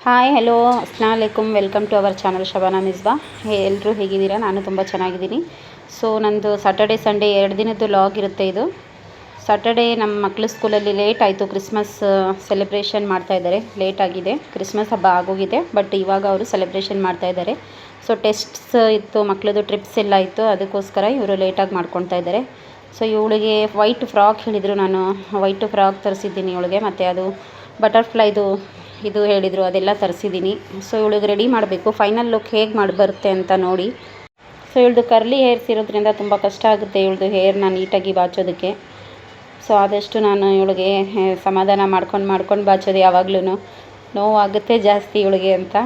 Hi hello ಅಸ್ಲಾಮಲೈಕುಮ್ welcome to our channel Shabana Misba ಎಲ್ಲರೂ ಹೇಗಿದ್ದೀರಾ? ನಾನು ತುಂಬ ಚೆನ್ನಾಗಿದ್ದೀನಿ. ಸೊ ನಂದು ಸಾಟರ್ಡೆ ಸಂಡೇ ಎರಡು ದಿನದ್ದು ಲಾಗ್ ಇರುತ್ತೆ ಇದು. ಸಾಟರ್ಡೆ ನಮ್ಮ ಮಕ್ಕಳು ಸ್ಕೂಲಲ್ಲಿ ಲೇಟ್ ಆಯಿತು. ಕ್ರಿಸ್ಮಸ್ ಸೆಲೆಬ್ರೇಷನ್ ಮಾಡ್ತಾ ಇದ್ದಾರೆ. ಲೇಟ್ ಆಗಿದೆ. ಕ್ರಿಸ್ಮಸ್ ಹಬ್ಬ ಆಗೋಗಿದೆ. ಬಟ್ ಇವಾಗ ಅವರು ಸೆಲೆಬ್ರೇಷನ್ ಮಾಡ್ತಾ ಇದ್ದಾರೆ. ಸೊ ಟೆಸ್ಟ್ಸ್ ಇತ್ತು ಮಕ್ಕಳದು ಟ್ರಿಪ್ಸ್ ಎಲ್ಲ ಇತ್ತು. ಅದಕ್ಕೋಸ್ಕರ ಇವರು ಲೇಟಾಗಿ ಮಾಡ್ಕೊತಾ ಇದ್ದಾರೆ. ಸೊ ಇವಳಿಗೆ ವೈಟ್ ಫ್ರಾಕ್ ಹೇಳಿದರು. ನಾನು ವೈಟ್ ಫ್ರಾಕ್ ತರಿಸಿದ್ದೀನಿ ಇವಳಿಗೆ. ಮತ್ತು ಅದು ಬಟರ್ಫ್ಲೈದು ಇದು ಹೇಳಿದರು, ಅದೆಲ್ಲ ತರಿಸಿದ್ದೀನಿ ಸೊ ಇವಳಿಗೆ ರೆಡಿ ಮಾಡಬೇಕು. ಫೈನಲ್ ಲುಕ್ ಹೇಗೆ ಮಾಡಿ, ಬರುತ್ತೆ ಅಂತ ನೋಡಿ. ಸೊ ಇವಳ್ದು ಕರ್ಲಿ ಹೇರ್ಸ್ ಇರೋದ್ರಿಂದ ತುಂಬ ಕಷ್ಟ ಆಗುತ್ತೆ ಇವಳ್ದು ಹೇರ್ನ ನೀಟಾಗಿ ಬಾಚೋದಕ್ಕೆ. ಸೊ ಆದಷ್ಟು ನಾನು ಇವಳಿಗೆ ಸಮಾಧಾನ ಮಾಡ್ಕೊಂಡು ಮಾಡ್ಕೊಂಡು ಬಾಚೋದು ಯಾವಾಗ್ಲೂ ನೋವಾಗುತ್ತೆ ಜಾಸ್ತಿ ಇವಳಿಗೆ ಅಂತ.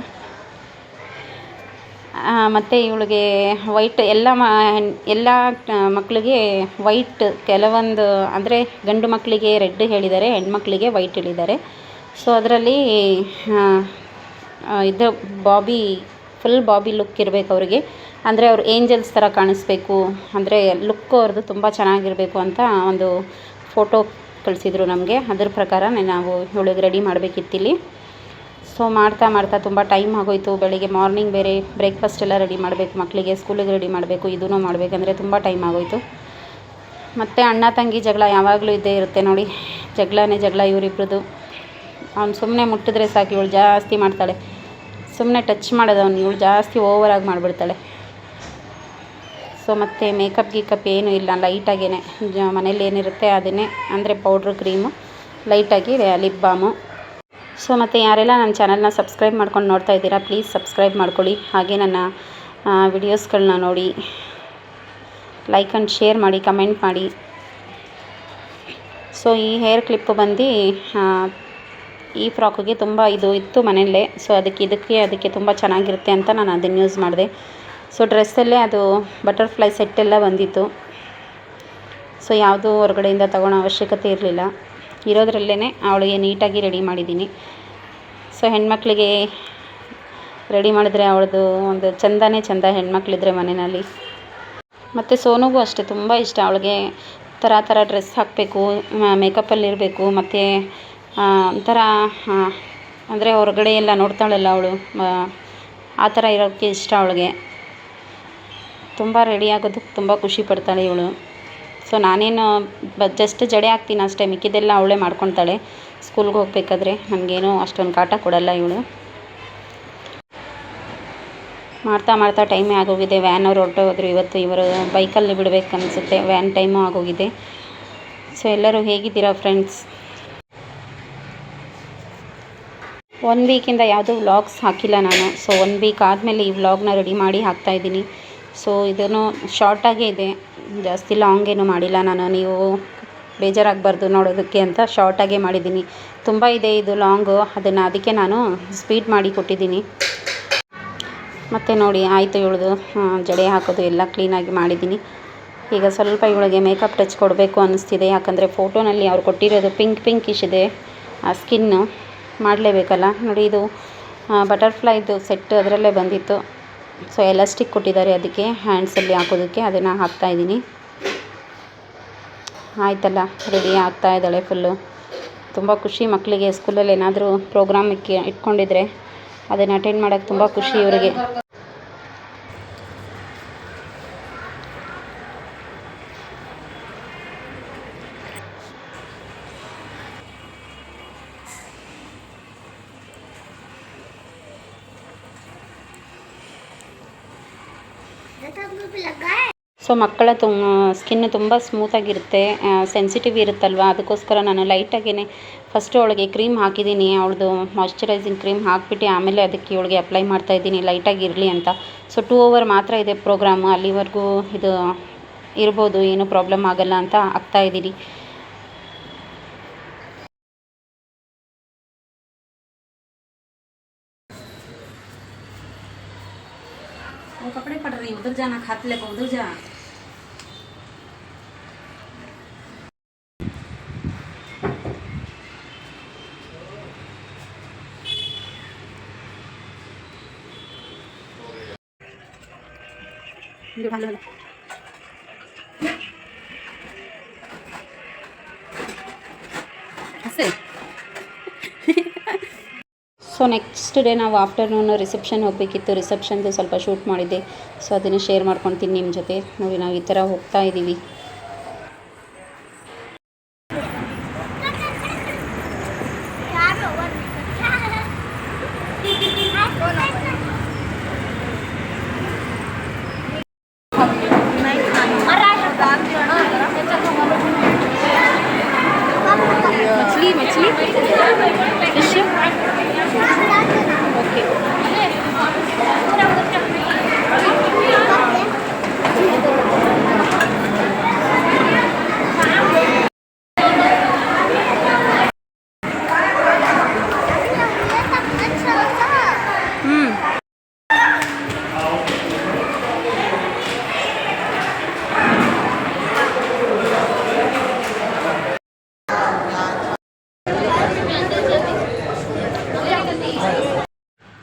ಮತ್ತು ಇವಳಿಗೆ ವೈಟ್ ಎಲ್ಲ ಮ, ಎಲ್ಲ ಮಕ್ಕಳಿಗೆ ವೈಟ್ ಕೆಲವೊಂದು, ಅಂದರೆ ಗಂಡು ಮಕ್ಕಳಿಗೆ ರೆಡ್ ಹೇಳಿದ್ದಾರೆ ಹೆಣ್ಮಕ್ಳಿಗೆ ವೈಟ್ ಹೇಳಿದ್ದಾರೆ. ಸೊ ಅದರಲ್ಲಿ ಇದು ಬಾಬಿ ಫುಲ್ ಬಾಬಿ ಲುಕ್ ಇರಬೇಕು ಅವರಿಗೆ. ಅಂದರೆ ಅವ್ರು ಏಂಜಲ್ಸ್ ಥರ ಕಾಣಿಸ್ಬೇಕು. ಅಂದರೆ ಲುಕ್ಕು ಅವ್ರದ್ದು ತುಂಬ ಚೆನ್ನಾಗಿರಬೇಕು ಅಂತ ಒಂದು ಫೋಟೋ ಕಳಿಸಿದ್ರು ನಮಗೆ. ಅದ್ರ ಪ್ರಕಾರ ನಾವು ಇವಳಿಗೆ ರೆಡಿ ಮಾಡಬೇಕಿತ್ತಿಲ್ಲಿ. ಸೊ ಮಾಡ್ತಾ ಮಾಡ್ತಾ ತುಂಬ ಟೈಮ್ ಆಗೋಯ್ತು. ಬೆಳಿಗ್ಗೆ ಮಾರ್ನಿಂಗ್ ಬೇರೆ ಬ್ರೇಕ್ಫಾಸ್ಟ್ ಎಲ್ಲ ರೆಡಿ ಮಾಡಬೇಕು. ಮಕ್ಕಳಿಗೆ ಸ್ಕೂಲಿಗೆ ರೆಡಿ ಮಾಡಬೇಕು. ಇದೂ ಮಾಡಬೇಕಂದ್ರೆ ತುಂಬ ಟೈಮ್ ಆಗೋಯ್ತು. ಮತ್ತು ಅಣ್ಣ, ತಂಗಿ ಜಗಳ ಯಾವಾಗಲೂ ಇದ್ದೇ ಇರುತ್ತೆ ನೋಡಿ. ಜಗಳನೇ ಜಗಳ ಇವರಿಬ್ರದ್ದು. ಅವ್ನು ಸುಮ್ಮನೆ ಮುಟ್ಟಿದ್ರೆ ಸಾಕು, ಇವಳು ಜಾಸ್ತಿ ಮಾಡ್ತಾಳೆ. ಸುಮ್ಮನೆ ಟಚ್ ಮಾಡೋದು ಅವ್ನು, ಇವಳು ಜಾಸ್ತಿ ಓವರಾಗಿ ಮಾಡಿಬಿಡ್ತಾಳೆ. ಸೊ ಮತ್ತು ಮೇಕಪ್ ಗೀಕಪ್ ಏನೂ ಇಲ್ಲ ಲೈಟಾಗೇ ಜ ಮನೇಲಿ ಏನಿರುತ್ತೆ ಅದನ್ನೇ, ಅಂದರೆ ಪೌಡ್ರ್ ಕ್ರೀಮು ಲೈಟಾಗಿ ಲಿಪ್ ಬಾಮು ಸೊ ಮತ್ತು ಯಾರೆಲ್ಲ ನನ್ನ ಚಾನಲ್ನ ಸಬ್ಸ್ಕ್ರೈಬ್ ಮಾಡ್ಕೊಂಡು ನೋಡ್ತಾ ಇದ್ದೀರಾ ಪ್ಲೀಸ್ ಸಬ್ಸ್ಕ್ರೈಬ್ ಮಾಡ್ಕೊಳ್ಳಿ. ಹಾಗೆ ನನ್ನ ವಿಡಿಯೋಸ್ಗಳನ್ನ ನೋಡಿ. ಲೈಕ್ ಆ್ಯಂಡ್ ಶೇರ್ ಮಾಡಿ ಕಮೆಂಟ್ ಮಾಡಿ. ಸೊ ಈ ಹೇರ್ ಕ್ಲಿಪ್ ಬಂದು ಈ ಫ್ರಾಕಿಗೆ ತುಂಬ ಇದು ಇತ್ತು ಮನೆಯಲ್ಲೇ. ಸೊ ಅದಕ್ಕೆ ಇದಕ್ಕೆ ಅದಕ್ಕೆ ತುಂಬ ಚೆನ್ನಾಗಿರುತ್ತೆ ಅಂತ ನಾನು ಅದನ್ನು ಯೂಸ್ ಮಾಡಿದೆ. ಸೊ ಡ್ರೆಸ್ಸಲ್ಲೇ ಅದು ಬಟರ್ಫ್ಲೈ ಸೆಟ್ಟೆಲ್ಲ ಬಂದಿತ್ತು. ಸೊ ಯಾವುದೂ ಹೊರಗಡೆಯಿಂದ ತೊಗೊಳೋ ಅವಶ್ಯಕತೆ ಇರಲಿಲ್ಲ. ಇರೋದ್ರಲ್ಲೇ ಅವಳಿಗೆ ನೀಟಾಗಿ ರೆಡಿ ಮಾಡಿದ್ದೀನಿ. ಸೊ ಹೆಣ್ಮಕ್ಳಿಗೆ ರೆಡಿ ಮಾಡಿದ್ರೆ ಅವಳದು ಒಂದು ಚಂದನೇ ಚಂದ ಹೆಣ್ಮಕ್ಳಿದ್ರೆ ಮನೆಯಲ್ಲಿ. ಮತ್ತು ಸೋನುಗೂ ಅಷ್ಟೇ, ತುಂಬ ಇಷ್ಟ. ಅವಳಿಗೆ ಥರ ಥರ ಡ್ರೆಸ್ ಹಾಕಬೇಕು ಮೇಕಪ್ಪಲ್ಲಿರಬೇಕು ಮತ್ತು ಒಂಥರ ಅಂದರೆ ಹೊರಗಡೆ ಎಲ್ಲ ನೋಡ್ತಾಳಲ್ಲ ಅವಳು. ಆ ಥರ ಇರೋಕ್ಕೆ ಇಷ್ಟ ಅವಳಿಗೆ. ತುಂಬ ರೆಡಿ ಆಗೋದಕ್ಕೆ ತುಂಬ ಖುಷಿ ಪಡ್ತಾಳೆ ಇವಳು. ಸೊ ನಾನೇನು ಬ ಜಸ್ಟ್ ಜಡೆ ಹಾಕ್ತೀನಿ ಅಷ್ಟೇ. ಮಿಕ್ಕಿದ್ದೆಲ್ಲ ಅವಳೇ ಮಾಡ್ಕೊತಾಳೆ ಸ್ಕೂಲ್ಗೆ ಹೋಗಬೇಕಾದ್ರೆ ನನಗೇನು ಅಷ್ಟೊಂದು ಕಾಟ ಕೊಡಲ್ಲ ಇವಳು. ಮಾಡ್ತಾ ಮಾಡ್ತಾ ಟೈಮೇ ಆಗೋಗಿದೆ. ವ್ಯಾನ್ ಅವ್ರು ಹೊರಟೋದ್ರು ಇವತ್ತು. ಇವರು ಬೈಕಲ್ಲಿ ಬಿಡಬೇಕು ಅನಿಸುತ್ತೆ ವ್ಯಾನ್ ಟೈಮು ಆಗೋಗಿದೆ. ಸೊ ಎಲ್ಲರೂ ಹೇಗಿದ್ದೀರಾ ಫ್ರೆಂಡ್ಸ್ ಒನ್ ವೀಕಿಂದ ಯಾವುದೂ ವ್ಲಾಗ್ಸ್ ಹಾಕಿಲ್ಲ ನಾನು. ಸೊ ಒನ್ ವೀಕ್ ಆದಮೇಲೆ ಈ ವ್ಲಾಗ್ನ ರೆಡಿ ಮಾಡಿ ಹಾಕ್ತಾ ಇದ್ದೀನಿ. ಸೊ ಇದನ್ನು ಶಾರ್ಟಾಗೇ ಇದೆ. ಜಾಸ್ತಿ ಲಾಂಗ್ ಏನು ಮಾಡಿಲ್ಲ ನಾನು. ನೀವು ಬೇಜಾರಾಗಬಾರ್ದು ನೋಡೋದಕ್ಕೆ ಅಂತ ಶಾರ್ಟಾಗೇ ಮಾಡಿದ್ದೀನಿ. ತುಂಬ ಇದೆ ಇದು ಲಾಂಗು ಅದನ್ನು ಅದಕ್ಕೆ ನಾನು ಸ್ಪೀಡ್ ಮಾಡಿ ಕೊಟ್ಟಿದ್ದೀನಿ. ಮತ್ತು ನೋಡಿ, ಆಯಿತು ಇವಳದು. ಜಡೆ ಹಾಕೋದು ಎಲ್ಲ ಕ್ಲೀನಾಗಿ ಮಾಡಿದ್ದೀನಿ. ಈಗ ಸ್ವಲ್ಪ ಇವಳಿಗೆ ಮೇಕಪ್ ಟಚ್ ಕೊಡಬೇಕು ಅನ್ನಿಸ್ತಿದೆ ಯಾಕಂದರೆ ಫೋಟೋನಲ್ಲಿ ಅವ್ರು ಕೊಟ್ಟಿರೋದು ಪಿಂಕ್ ಪಿಂಕಿಶ್ ಇದೆ. ಆ ಸ್ಕಿನ್ನು ಮಾಡಲೇಬೇಕಲ್ಲ? ನೋಡಿ ಇದು ಬಟರ್ಫ್ಲೈದು ಸೆಟ್ ಅದರಲ್ಲೇ ಬಂದಿತ್ತು. ಸೊ ಎಲಾಸ್ಟಿಕ್ ಕೊಟ್ಟಿದ್ದಾರೆ ಅದಕ್ಕೆ ಹ್ಯಾಂಡ್ಸಲ್ಲಿ ಹಾಕೋದಕ್ಕೆ ಅದನ್ನು ಹಾಕ್ತಾಯಿದ್ದೀನಿ ಆಯ್ತಲ್ಲ ರೆಡಿ ಆಗ್ತಾ ಇದ್ದಾಳೆ ಫುಲ್ಲು ತುಂಬ ಖುಷಿ ಮಕ್ಕಳಿಗೆ ಸ್ಕೂಲಲ್ಲಿ ಏನಾದರೂ ಪ್ರೋಗ್ರಾಮ್ ಇಟ್ಕೊಂಡಿದ್ರೆ ಅದನ್ನು ಅಟೆಂಡ್ ಮಾಡೋಕ್ಕೆ ತುಂಬ ಖುಷಿ ಇವರಿಗೆ. ಸೊ ಮಕ್ಕಳ ತುಂ ಸ್ಕಿನ್ ತುಂಬ ಸ್ಮೂತಾಗಿರುತ್ತೆ ಸೆನ್ಸಿಟಿವ್ ಇರುತ್ತಲ್ವ? ಅದಕ್ಕೋಸ್ಕರ ನಾನು ಲೈಟಾಗೇ ಫಸ್ಟ್ ಅವಳಿಗೆ ಕ್ರೀಮ್ ಹಾಕಿದ್ದೀನಿ. ಅವಳದು ಮಾಯ್ಚರೈಸಿಂಗ್ ಕ್ರೀಮ್ ಹಾಕಿಬಿಟ್ಟು ಆಮೇಲೆ ಅದಕ್ಕೆ ಇವಳಿಗೆ ಅಪ್ಲೈ ಮಾಡ್ತಾ ಇದ್ದೀನಿ. ಲೈಟಾಗಿ ಇರಲಿ ಅಂತ. ಸೊ ಟೂ ಅವರ್ ಮಾತ್ರ ಇದೆ ಪ್ರೋಗ್ರಾಮು ಅಲ್ಲಿವರೆಗೂ ಇದು ಇರ್ಬೋದು. ಏನೂ ಪ್ರಾಬ್ಲಮ್ ಆಗಲ್ಲ ಅಂತ ಆಗ್ತಾ ಇದ್ದೀನಿ. वो कपड़े पड़ रही उधर जाना खाते ले उधर जा। जो खाना ಸೊ ನೆಕ್ಸ್ಟ್ ಡೇ ನಾವು ಆಫ್ಟರ್ನೂನ್ ರಿಸೆಪ್ಷನ್ ಹೋಗಬೇಕಿತ್ತು. ರಿಸೆಪ್ಷನ್ದು ಸ್ವಲ್ಪ ಶೂಟ್ ಮಾಡಿದ್ದೆ. ಸೊ ಅದನ್ನು ಶೇರ್ ಮಾಡ್ಕೊತೀನಿ ನಿಮ್ಮ ಜೊತೆ. ನೋಡಿ ನಾವು ಈ ಥರ ಹೋಗ್ತಾ ಇದ್ದೀವಿ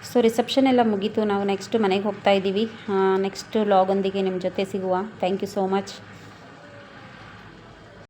ಸೊ ರಿಸೆಪ್ಷನ್ ಎಲ್ಲ ಮುಗೀತು. ನಾವು ನೆಕ್ಸ್ಟ್ ಮನೆಗೆ ಹೋಗ್ತಾ ಇದ್ದೀವಿ ನೆಕ್ಸ್ಟ್ ಲಾಗೊಂದಿಗೆ ನಿಮ್ಮ ಜೊತೆ ಸಿಗುವ. Thank you so much